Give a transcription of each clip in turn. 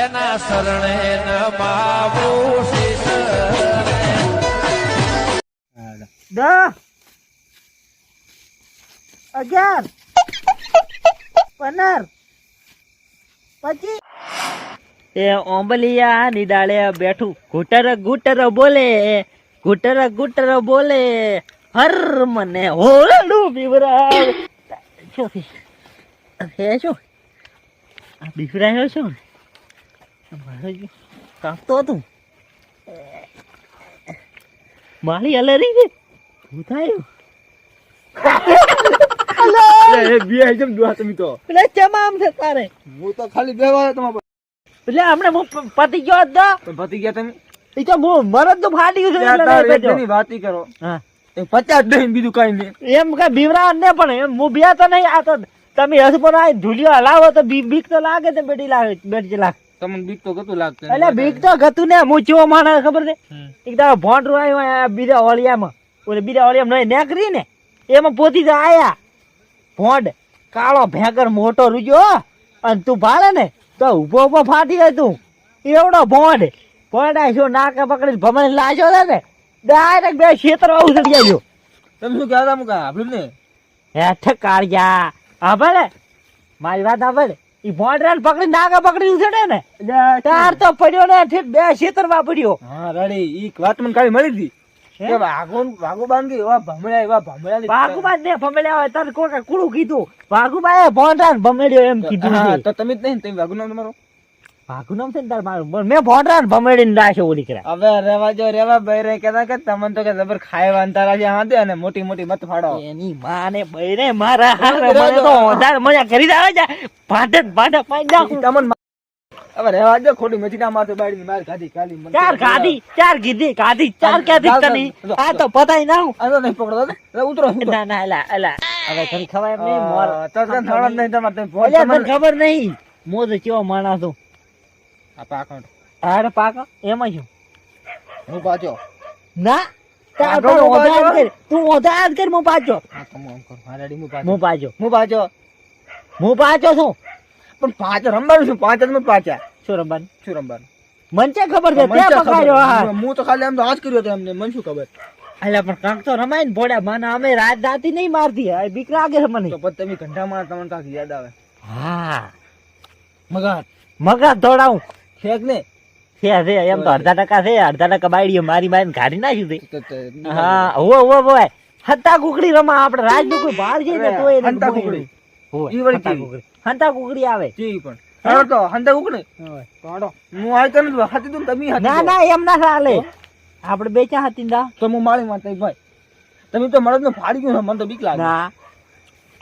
એના શરણે નમાવું દસ અગિયાર પંદર પચીસ. એ ઓંબલિયા નિદાળે બેઠું. ઘૂટર ઘૂટર બોલે ઘૂટર ઘૂટર બોલે હર મને હોરડું બિવરાવ શું છે શું? બિવરાયો છું જો કાપતો હતું. મારી અલરી છે. થયું? હું ગયા તમે? એ તો હું મરદ તો ફાટી ગયું છે ત્યાં એટલે તાર નહીં એક બેઠો. જણની વાત ઈ કરો. હા. પચાસ બીજું કઈ નહીં. એમ કઈ બીવરા ને પણ એમ હું બિયા તો નહીં. આ તો તમે હસ પર ધૂલિયો હલાવો તો બી- બીક તો લાગે છે બેટી લાગે બેટી લાગે તમને બીક તો ગતું લાગતું એટલે બીક તો ગતું ને હું ચેવો માણસ ખબર છે? એક દાડો ભોંડ આ બીજા ઓળિયામાં. ઓલે બીજા ઓળિયામાં નહીં નેકરી ને. એમાં પોતી તો આયા. ભોંડ કાળો ભેગર મોટો રૂજો અને તું ભાડે ને તો ઊભો ઊભો ફાટી જાય તું. એવડો ભોંડ. ભોંડ આવ્યો નાકે પકડી ભમણ લાજો છે ને. ડાયરેક્ટ બે ખેતર ઉછળી જાય તમે શું કહેતા મુકા આપણું હેઠ કાળિયા હા ભલે મારી વાત હા ભલે ઈ ભોંડરાને પકડી નાકે પકડી ઉછળે ને? તાર તો પડ્યો ને ઠીક બે ખેતરમાં પડ્યો. હા રાડી. ઈ વાત મને કાલે મળી હતી. હે? કે વાઘો વાઘો બાંધી એવા ભમળ્યા એવા ભમળ્યા ભાગુબા ને ભમેડ્યા હોય તારે કોઈ કુડું કીધું. ભાગુબા એ ભોંડરા ને ભમેડ્યો એમ કીધું તો તમે જ નહીં તમે વાઘું નામ તમારું ભાગુ નામ છે ને તાર મારું? પણ મેં ભોંડરા ને ભમેડીને રાખ્યો ઓલી કરા. હવે રેવા જો રેવા ભાઈ કહેતા કે તમને તો કે જબર ખાય વાંતારા છે હા અને મોટી મોટી મત ફાડો. એની માને બૈરે મારા હારે મને તો વધારે મજા કરી આવે છે ભાંડે ભાંડે પાઈ નાખું. તમને હવે રેવા જો ખોટી મચી ના માથે માર ખાધી ખાલી મને ચાર ખાધી ચાર કીધી ખાધી ચાર ક્યાંથી ચાલ, આ તો પતાઈ નાખું. આ તો નહીં પકડો દાદા. ઉતરો ઉતરો. ના ના એલા એલા હવે તને ખબર એમ નહીં મોર આ તો તને થવાનું નહીં તમારે તમે ફોન અલ્યા, તને તમારે- ખબર નહીં. મો કેવો માણસ છું? આ પાકણ. અરે પાક એમાં શું? હું પાછો. ના તારો હું પાછો? કર તું ઓધાર કર હું પાછો. હા, તો હું કરું. હા, રેડી, હું પાછો. હું પાછો. હું પાછો. હું પાછો છું. પણ પાછો રમવાનું શું? પાંચ જ પાછા. શું રમવાનું? શું રમવાનું? મને છે ખબર છે? તે પકડાયો હા. હું તો ખાલી આમ તો હાથ કર્યો હતો એમને. મને શું ખબર? અલ્યા પણ કાંક તો રમાય ને ભોળ્યા મને અમે રાત દાતી નહીં મારતી. આ બીક લાગે મને તો પછી તમે ઘંટામાં તમને કાંક યાદ આવે. હા. મગર મગા દોડાવું. શેક ને? છે છે એમ તો અડધા ટકા છે અડધા ટકા બાયડીઓ મારી મારીને કાઢી નાખ્યું છે. તો- તો- હા હો હો હોય હત્તા કુકડી રમા આપણે રાજનું કોઈ બહાર જઈએ ને તો એને હંતા કુકડી. ઈ વળી કુકડી. હંતા કુકડી આવે. જી પણ? હાલો તો હંતા ઉકળે હાલો હું આય તને હાથી દઉં તમે ના ના એમ ના ચાલે. આપણે બે ચા હતી ના તો હું માળી માં ભાઈ. તમે તો મળદ ને ફાડી ગયું મને તો બીક લાગે. ના.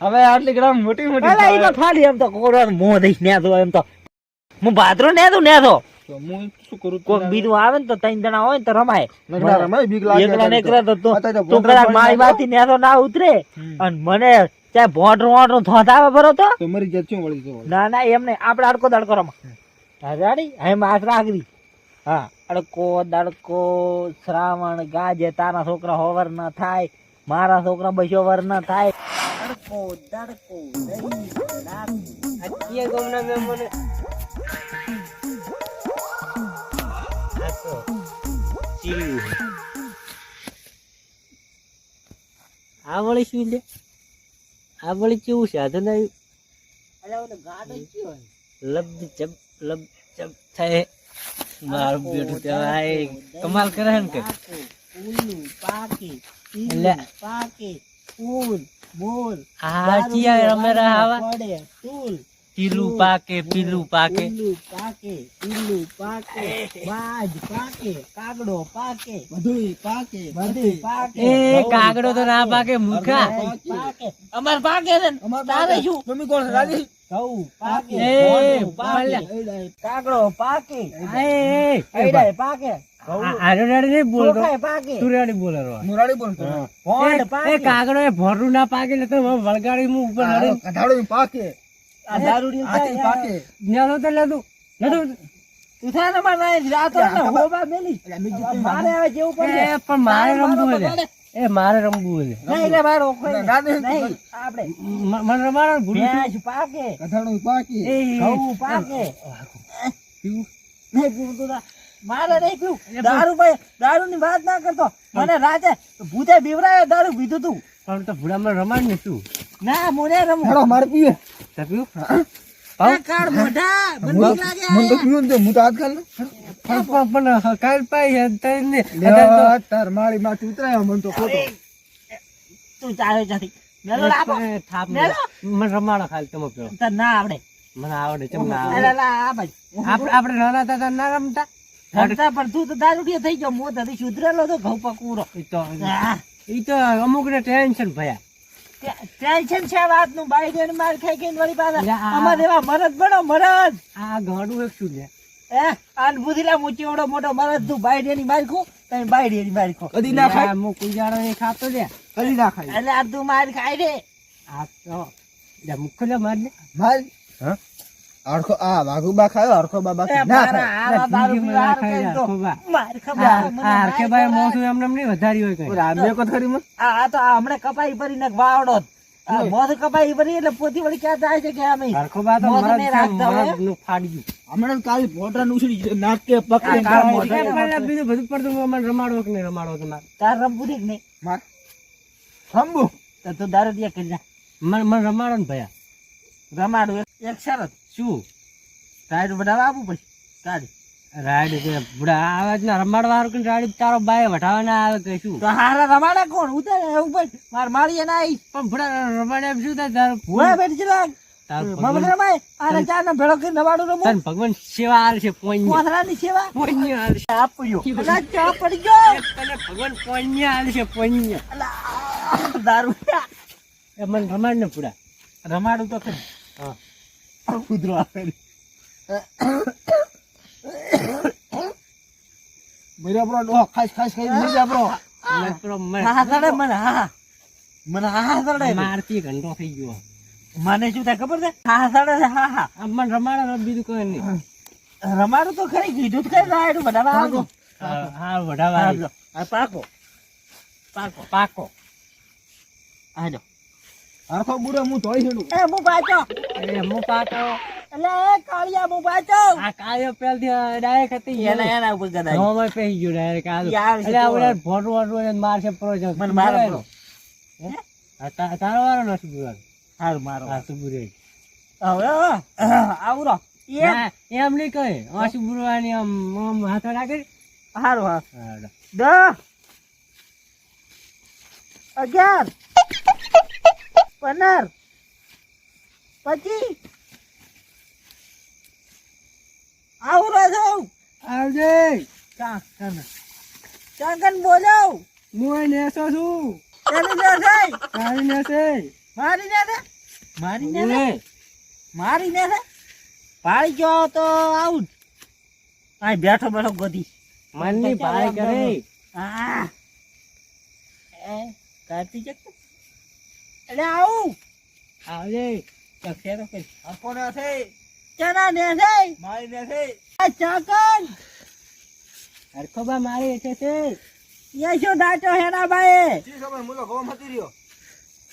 હવે આટલી ગ્રામ મોટી મોટી અલા, ઈ તો ખાલી એમ તો કોરો મોં દઈશ ને તો એમ તો હું ભાદરો ને તો ને તો તો હું શું કરું? કોક બીજું આવે ને તો ત્રણ જણા હોય ને તો રમાય. રમાય, બીક લાગે એકલા એકલા તો. તું અત્યારે તો તું ભોંકર કદાચ મારી નાખો. ને તો ના ઉતરે. અને મને ચાહે ભોંડરું વોંડરું થોત આવે બરો તો? તો મરી જાય વળી ના ના એમ આપણે અડકો દડકો રમા હા એમ હાથ રાખવી. હા અડકો દડકો શ્રાવણ ગાજે તારા છોકરા હોવર ના થાય મારા છોકરા બસો વર ના થાય. અડકો દડકો ચીલું આ વળી શું લે આ વળી કેવું છે? આ તો નહીં લબ જબ લબ જબ થાય. મારું બેટું ત્યાં કમાલ કરે ને કે? એટલે પાકી ઉલ મોર આ ચિયા રમે રહ્યા આવા પીલું પાકે પીલું પાકે. એ કાગડો તો ના પાકે મૂર્ખા. અમાર પાકે. છે ને. તારે શું? તમે કોણ છો, રાજી? એ પાલ્યા. પાકે. એ એ પાકે. આરો રેડી નહીં બોલતો. ચોખાઈ પાકે. તું રેડી બોલે રો હું રાડી બોલું છું. ભોંડ એ પાકે કાગડો ભરું ના પાકે એટલે વળગાડી હું ઉપર પાકે. હાથી પાકે. તો લેતું લેતું તું. થાય ને મારે હોબા મેલી. હવે જેવું. પણ મારે રમવું મારો એ મારે રમવું છે નહીં રે મારો કોઈ ના, ના, નહીં. નહીં. આપણે. મને રમાડો ભૂલી પાકે. કઢાળો પાકે. ઘઉં પાકે. પીવું? નહીં પીવું તો મારે નહીં પીવું. દારૂ ભાઈ દારૂ ની વાત ના કરતો. મને રાતે ભૂતે બીવરાયો દારૂ પીધું તું. પણ તો ભૂડામાં રમાડ ને શું ના મોરે રમું. હેડો માર પીએ. તે પીઓ. એ કાળ મોઢા મને લાગે. મન તો પીવું તો હું તો હાથ ખાલ પણ પણ- પણ કાલ પાઈ તને તાર માળી માં ઉતરાયો મન તો ખોટો. તું ચાલે જાતી. મેલો લાબો થાપ મેલો. મને રમાડો ખાલી તમે પીઓ. તને ના આવડે. મને આવડે ચમ ના આવડે. લા આ ભાઈ. આપણે આપણે નાના હતા ના રમતા? રમતા પણ તું તો દારૂડિયો થઈ ગયો. મો તો સુધરેલો તો ઘઉં પકુરો તો હા. ઈ તો અમુક ને ટેન્શન ભયા ટેન્શન છે વાતનું. માર ખાઈ ગઈ વળી પાછા અમારે એવા મરદ બનો મરદ! આ ઘડું એક શું છે? એ આન બુધીલા મૂચી મોટો મરદ તું બાઈ દેની માર ખો તમે બાઈ દેની કદી ના ખાય? હું કુજાડો નહીં ખાતો લે કદી ના ખાય? એટલે આ તું માર ખાઈ રે આ તો લે મુખ લે માર લે. માર? હા? હરખો આ વાઘુબા ખાયો? હરખો બાબા ના મારા માં માર માર હરખે ભાઈ. મોસું એમને એમ નહીં વધારી હોય કઈ. આ બે કોત ખરી મને આ આ તો આ હમણાં કપાઈ ભરીને વાવડો મોઢ કપાઈ ભરી એટલે પોતી વળી ક્યાં જાય છે કે આમે? અરખો બા તો મરદ રાખતા હોય. ફાડ્યું. હમણાં કાલ ફોટા નું ઉછળી નાક કે. મોઢે. બીજું બધું પડતું મને રમાડો કે નહીં રમાડો તમારે? તાર રમવું નહીં કે નહીં? માર. હંબુ તો તું દારૂ દિયા કરી જા. મને રમાડો ને ભયા રમાડું એક- એક શરત. શું? રાઈડ બધા આપું પછી? તારી? રાઈડ કે બુડા આવે જ ના રમાડવા હારું કે રાડ તારો બાય વઢાવા ના આવે કે શું? તો હારા રમાડે કોણ? ઉતારે એવું માર મારીએ ના પણ રમાડે શું થાય? તારું ભૂવા બેઠી ભગવાન રમાય. આને ચાર ને ભેળો કરીને નવાડું રમું. તને ભગવાન સેવા હાર છે સેવા. પોઈન્ય આલ છે. આપ્યો પડી ગયો. તને ભગવાન પોઈન્ય આલ છે પોઈન્ય. અલા, દારૂ. એ મને રમાડ ને પૂરા રમાડું તો ખરી. હા. કૂતરો આવે મેરા બરો ડો ખાસ ખાસ ખાસ મેરા. બરો હા સડે મને હા હા. મને હા હા સડે છે. ઘંટો થઈ ગયો. મને શું થાય ખબર છે? હા હા સડે હા હા. મને રમાડો બીજું કોઈ નહીં. રમાડું તો ખરી કીધું કઈ રાયડું બધા આવજો હા આવજો પાકો. પાકો. પાકો આજો હરખો બુરો હું ધોઈ છેડું એ હું પાછો. એ હું પાછો. એટલે એ કાળિયા હું પાછો. આ કાયો પેલથી ડાયરેક્ટ હતી. એના એના ઉપર ગદાઈ મે પેહી ગયો ડાયરેક્ટ આ એટલે આવડે ઓલા ભોંડું ને મારશે પ્રોજેક્ટ મને મારે પ્રો તારો વારો નથી બુરો હારું મારો હા તું બુરો હવે આવરો. એ એમ નહીં કહે. આશુ બુરવાની આમ આમ હાથ રાખે હારું હા. દસ અગિયાર. પંદર પચીસ આવું જાઉં આવજે. ચા ચાંકન બોલો. હું નેસો છું. જો જાય તારી નેસે. મારી ને મારી ને મારી નેસે? પાડી ગયો તો આવું આ બેઠો બેઠો ગોધી મનની ભાઈ કરે. આ. એ કાઢતી જક એટલે આવું. આવજે ચખેરો કે ને છે ચના ને છે. મારી ને છે આ ચાકન હરખોબા મારી છે છે. યે શું દાટો હેરા ભાઈ જી ખબર મુલો ગોમ હતી રહ્યો.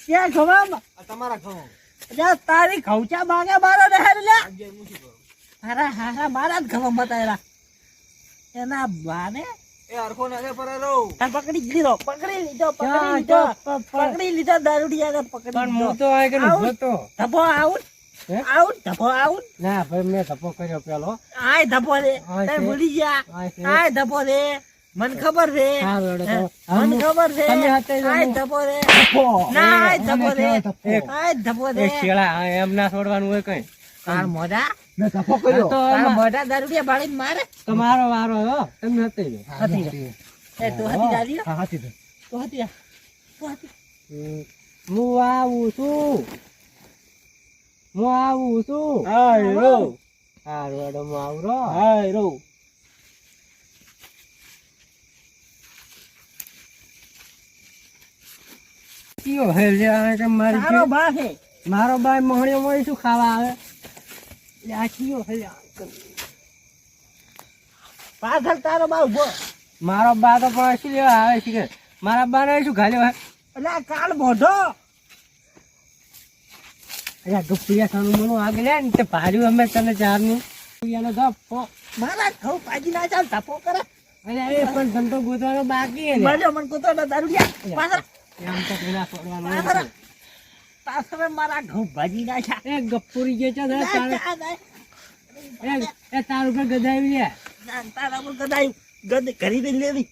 ત્યાં ગોમ આ તમારા ગોમ અરે તારી ખવચા માગે મારો ને હેર લે શું હારા હારા મારા જ ગોમ બતાયેલા એના બાને એ હરખો ને છે પર રહો આ પકડી લીધો પકડી લીધો પકડી લીધો. તો પ- પ- પકડી લીધો દારૂડિયાને પકડી લીધો. હું તો આ કે આવું. હતો ધપો આઉટ આઉટ ધપો આઉટ ના ભાઈ મેં ધપ્પો કર્યો પેલો. આય ધપો દે આય ભૂલી ગયા. આય ધપો દે મને ખબર. હે? મને ખબર છે તમે આય. ધપો રે. ના આય ધપો દે આય ધપો રે. શેળા એમ ના છોડવાનું હોય કઈ. તાર મોઢા મેં કફો કર્યો. તો મોઢા દારૂડિયા બાળીને મારે. તમારો વારો હો. એમ હતી હતી એ તો હતી દાદી હા. હતી તો હતી હું આવું છું. હું આવું છું. હાય રો હા હેડો હું આવું રો હાય રો કયો હે લે આ કે મારી બા છે. મારો ભાઈ મોહણીઓ મોહી શું ખાવા આવે? પાછળ તારો બા ઊભો. મારો બા તો પણ શું લેવા આવે છે કે? મારા બા ને શું ઘાલ્યો હે? એટલે કાલ મોઢો. અરે ગુપ્તિયા સાનું મનું આગળ લે ને તે ભાર્યું અમે તને ચારનું. એનો ધપો મારા ઘઉં ના ચાલ ધપો કરે. અરે એ પણ ધંધો ગોતવાનો બાકી. મને મન દારૂ લ્યા પાછળ. એમ તો પેલા છોડવાનો છે. પાછળ મારા ઘઉં ના ચા એ ગપ્પુરી જે છે ને, તારે- એ- એ તાર ઉપર લે. તારા પર ગદાયું ગદ ઘરી દઈ લેવી.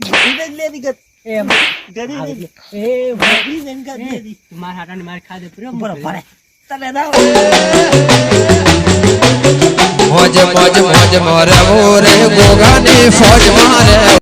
ઘરી દઈ લેવી ગદ એમ. ઘરી આવી એ ભાઈ, ઘરી ગદ લેવી. મારા હાટાને માર ખાધે પીરો બરો તને દાવ મોજ મોજ મોજ મોરે મોરે ગોગાની ફોજ મારે